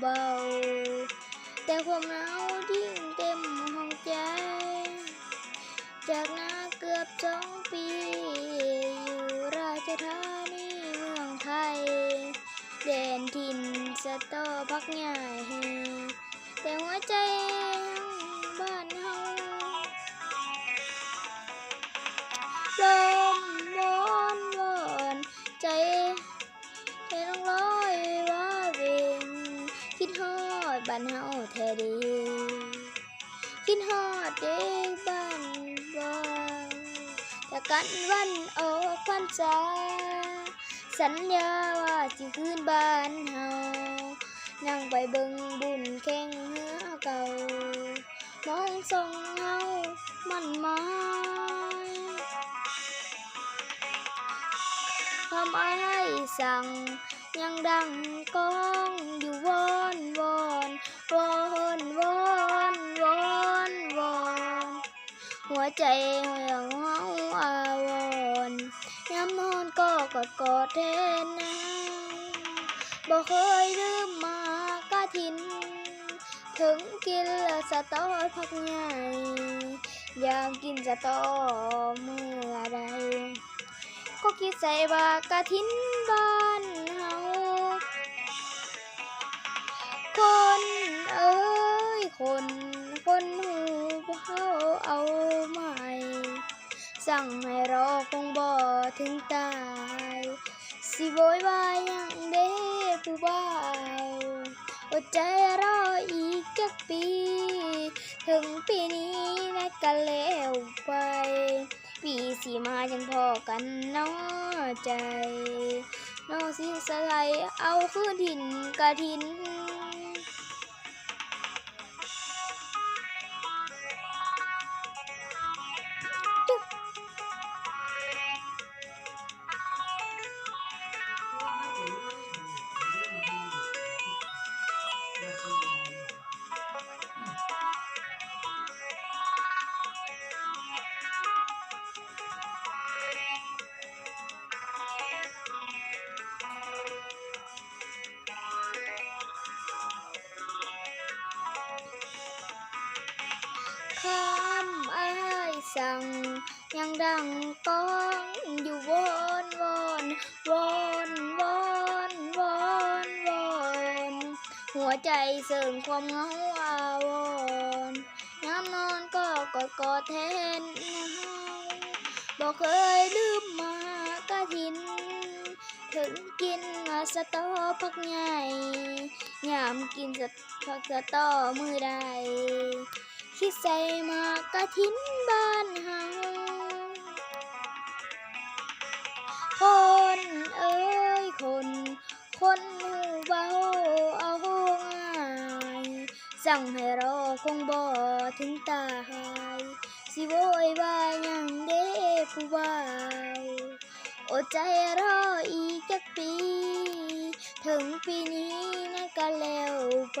เบาๆ แต่ความเหงายิ่งเต็มห้องใจ จากนาเกือบสองปี อยู่ราชธานีเมืองไทย แดนถิ่นสะตอพักใหญ่แต่หัวใจ แต่กันวันออกพรรษาสัญญาว่าสิคืนบ้านเฮานั่ หัวใจของเฮาอาวรย้ำนอนก็กอดกอดแทนนะบ่เคยลืมมากะทิน ถึงกินล้วสะตอพักใหญ่ยามกินสะตอเมื่อใดก็คิดใส่ว่ากะทินบ้าน สีมาจังพอกันน้อใจน้อสิสไลเอาคืนถิ่นกะทิน หัวใจเสื่อมความเหงาอาวรณ์ยามนอนก็กอดกอดแทนเฮาบอกเคยลืมมากะทิน ถึงกินมาสะตอพักใหญ่ยามกินสะพักสะตอมือใดคิดใส่มากะทิ้นบ้านเฮา สั่งให้รอคงบ่ถึงตายสิโวยวายยังเด้ผู้บ่าวอดใจรออีกจักปี ถึงปีนี้นั่นก็แล้วไป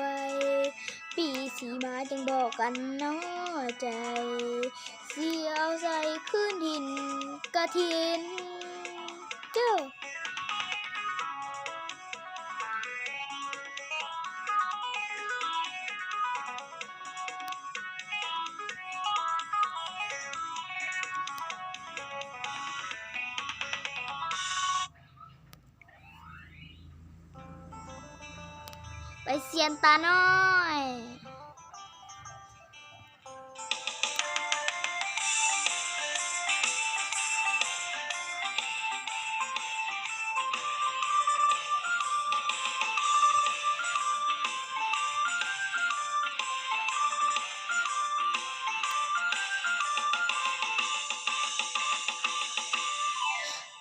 ปีสีมาจึงบอกกันน้อใจเสียเอาใส่ขึ้นดินกระทิน ไปเซียนตาน้อย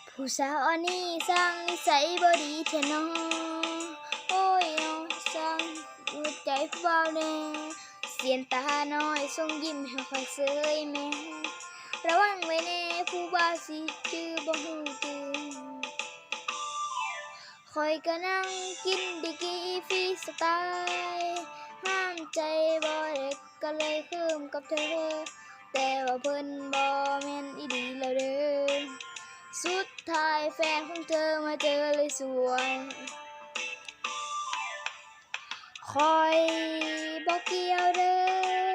ผู้สาวอันนี้สร้างนิสัยบดีเทนอ ผู้เบาแน่เสียนตาน้อยทรงยิ้มให้คอยเสยแม่ระวังไว้แน่ผู้บ่าสิจื้อบ่ฮู้จื้อคอยก็นั่งกินดิกีฟรีสไตล์ห้ามใจบ่ได้ก็เลยคืมกับเธอ แต่ว่าเพิ่นบ่แม่นอีดีแล้วเด้อสุดท้ายแฟนของเธอมาเจอเลยสวย คอยบอกเกี่ยวเด้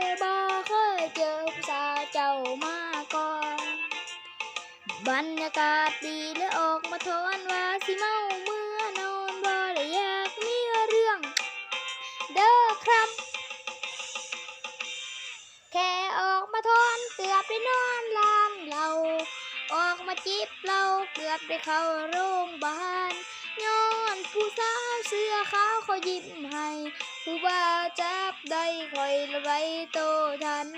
อบอกเคยเจอผู้สาวเจ้ามาก่อน บรรยากาศดีและออกมาทอนว่าสิเมาเมื่อนอนบ่ได้อยากมีเรื่อง เด้อครับ แค่ออกมาทอนเกือบได้นอนลานเราออกมาจิบเราเกือบได้เข้าโรงพยาบาลย้อนผู้สาวเสื้อขาวเขายิ้มให้ ผู้บ่าวจับได้คอยระไว้โตทัน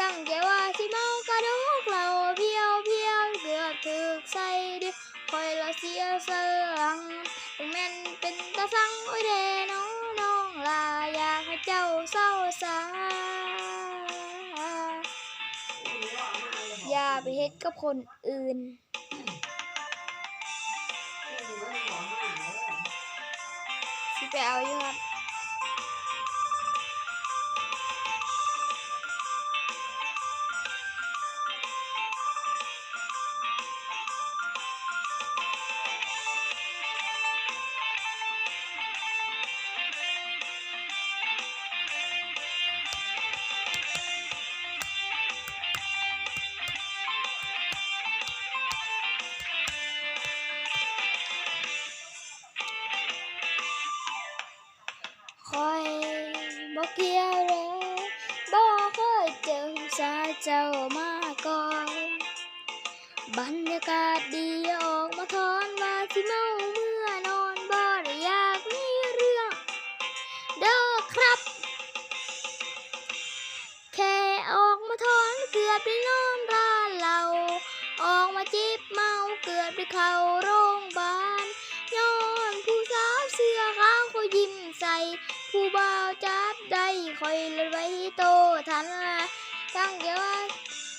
ตั้งใจว่าสิเมากระดกเราเพียวเพียวเกือบถึกใส่ดิคอยละเสียเสลังถึงแม่นเป็นตาสังโอ้ยเดน้องน้องลาอยากให้เจ้าเศร้าสาอย่าไปเฮ็ดกับคนอื่นสิไปเอาอยู่ครับ อกเกี่ยวเลยบอกเคยเจอสาเจ้ามาก่อนบรรยากาศดีออกมาทอนว่าสิเมาเมื่อนอนบ่ได้อยากมีเรื่องเด้อครับ แค่ออกมาทอนเกือบได้นอนร้านเรา ออกมาจิบเมาเกือบได้เข้าโรงพยาบาล บ่าวจับได้คอยเลยไว้โตทันละตั้งเดียวว่า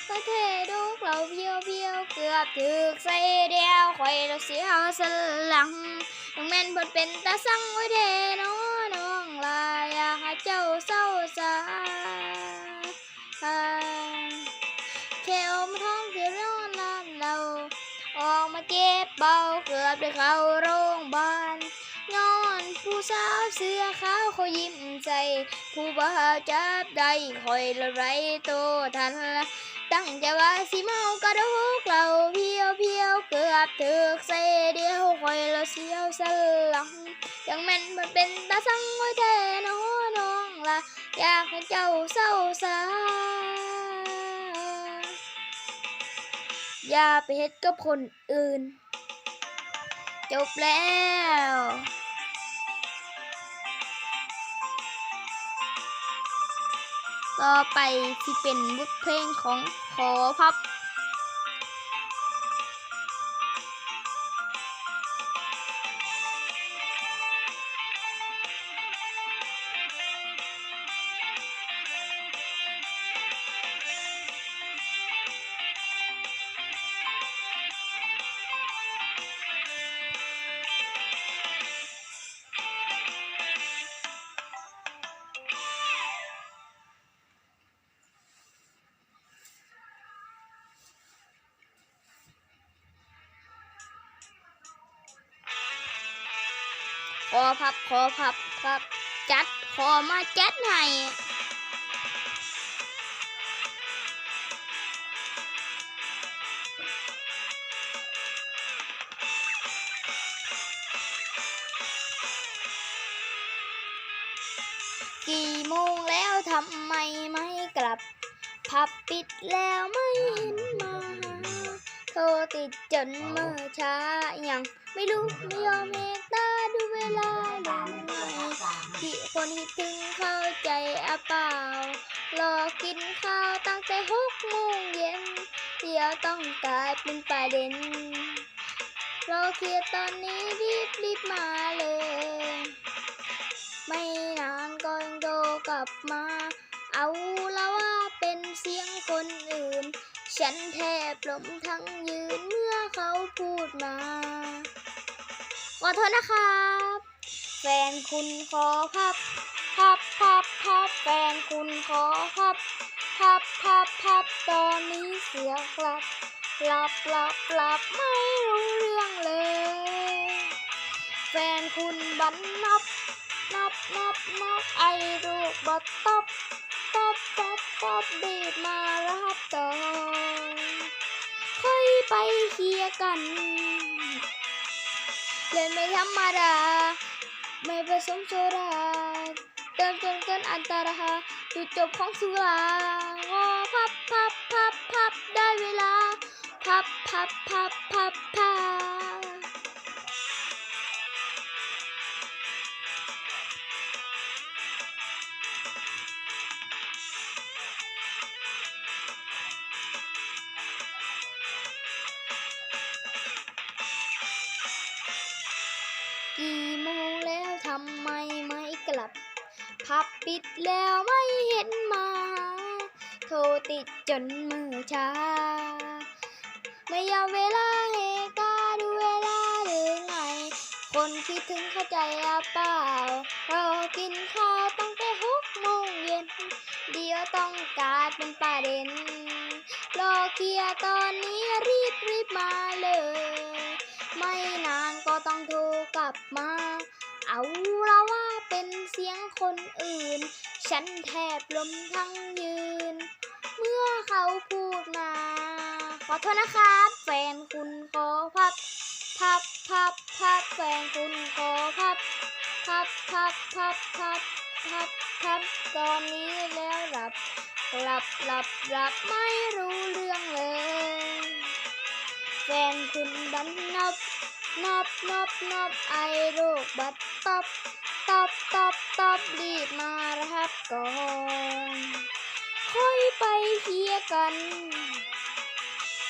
ประเทศดูเราเพียวเพียวเกือบถึกใส่เดียวคอยเราเสียสลังน้องแม่นเพิ่นเป็นตาสั่งไว้เทน้อน้องลาอยากให้เจ้าเศร้าสาแค่อมาท้องเสียร้อนลานเราออกมาเจ็บเบาเกือบได้เข้าโร สาวเสื้อขาวเขายิ้มใจ ผู้บ่าวจับได้คอยละไรโตทันละตั้งใจว่าสิเมากระดูกเราเพียวเพียวเกือบถึกเสเดียวคอยละเสียวสลังยังแม่นมันเป็นตาสังไว้แทน้อน้องละอยากให้เจ้าเศร้าสาอย่าไปเฮ็ดกับคนอื่น จบแล้ว ต่อไปที่เป็นบทเพลงของขอพับ อพับขอพับครับจัดขอมาจัดให้กี่โมงแล้วทำไมไม่กลับผับปิดแล้วไม่เห็นมา โทรติดจนเมื่อช้ายังไม่รู้ไม่ยอมเมตตาดูเวลาลงไหนที่คนคิดถึงเข้าใจอะเปล่า รอกินข้าวตั้งแต่หกโมงเย็น เดี๋ยวต้องกลายเป็นประเด็น รอเคลียร์ตอนนี้รีบรีบมาเลย ไม่นานก็ยังโทรกลับมา เอาล้วว่าเป็นเสียงคนอื่น ฉันแทบล้มทั้งยืนเมื่อเขาพูดมาขอโทษนะครับ แฟนคุณขอพับพับพับพับแฟนคุณขอพับพับพับพับตอนนี้เสียกลับหลับหลับหลับไม่รู้เรื่องเลย แฟนคุณบันนับนับนับนับไอลูกบอตบตบตบ ตบบีบมารับตอค่อยไปเคลียร์กัน เล่นไม่ธรรมดา ไม่ผสมโซดาเติมจนเกินอันตรายจุดจบของสุราโอ้พับพับพับพับได้เวลา พับพับพับพับพับำไมไม่กลับ พับปิดแล้วไม่เห็นมา โทรติดจนมือชา ไม่ยอมเวลาเหตุกาดูเวลาหรือไง คนคิดถึงเข้าใจอะเปล่า เรากินข้าวตั้งแต่หกโมงเย็น เดี๋ยวต้องการเป็นประเด็นรอเคลียร์ตอนนี้รีบรีบมาเลย ไม่นานก็ต้องโทรกลับมา เอาละว่าเป็นเสียงคนอื่น ฉันแทบล้มทั้งยืน เมื่อเขาพูดมา ขอโทษนะครับ แฟนคุณขอพับ พับพับพับแฟนคุณขอพับ พับพับพับพับพับพับตอนนี้แล้วหลับหลับหลับหลับไม่รู้เรื่องเลย แฟนคุณดันนับ นับนับนับไอโรคบัดตบตบตบตบรีบมารับก่อน ค่อยไปเคลียกัน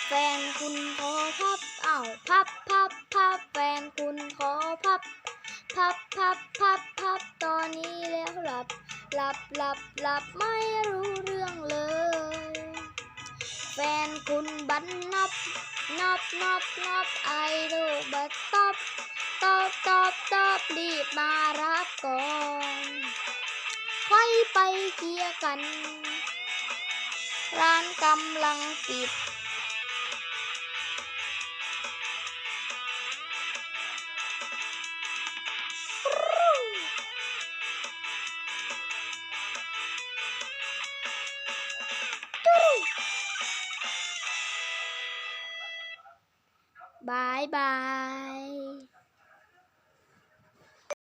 แฟนคุณขอพับ เอ้าพับพับพับแฟนคุณขอพับ พับพับพับพับตอนนี้แล้วหลับ หลับหลับหลับไม่รู้เรื่องเลย แฟนคุณบันนับ นับนับนับไอรูบัดตบตบตบตบรีบมารับก่อน ค่อยไปเคลียร์กัน ร้านกำลังปิด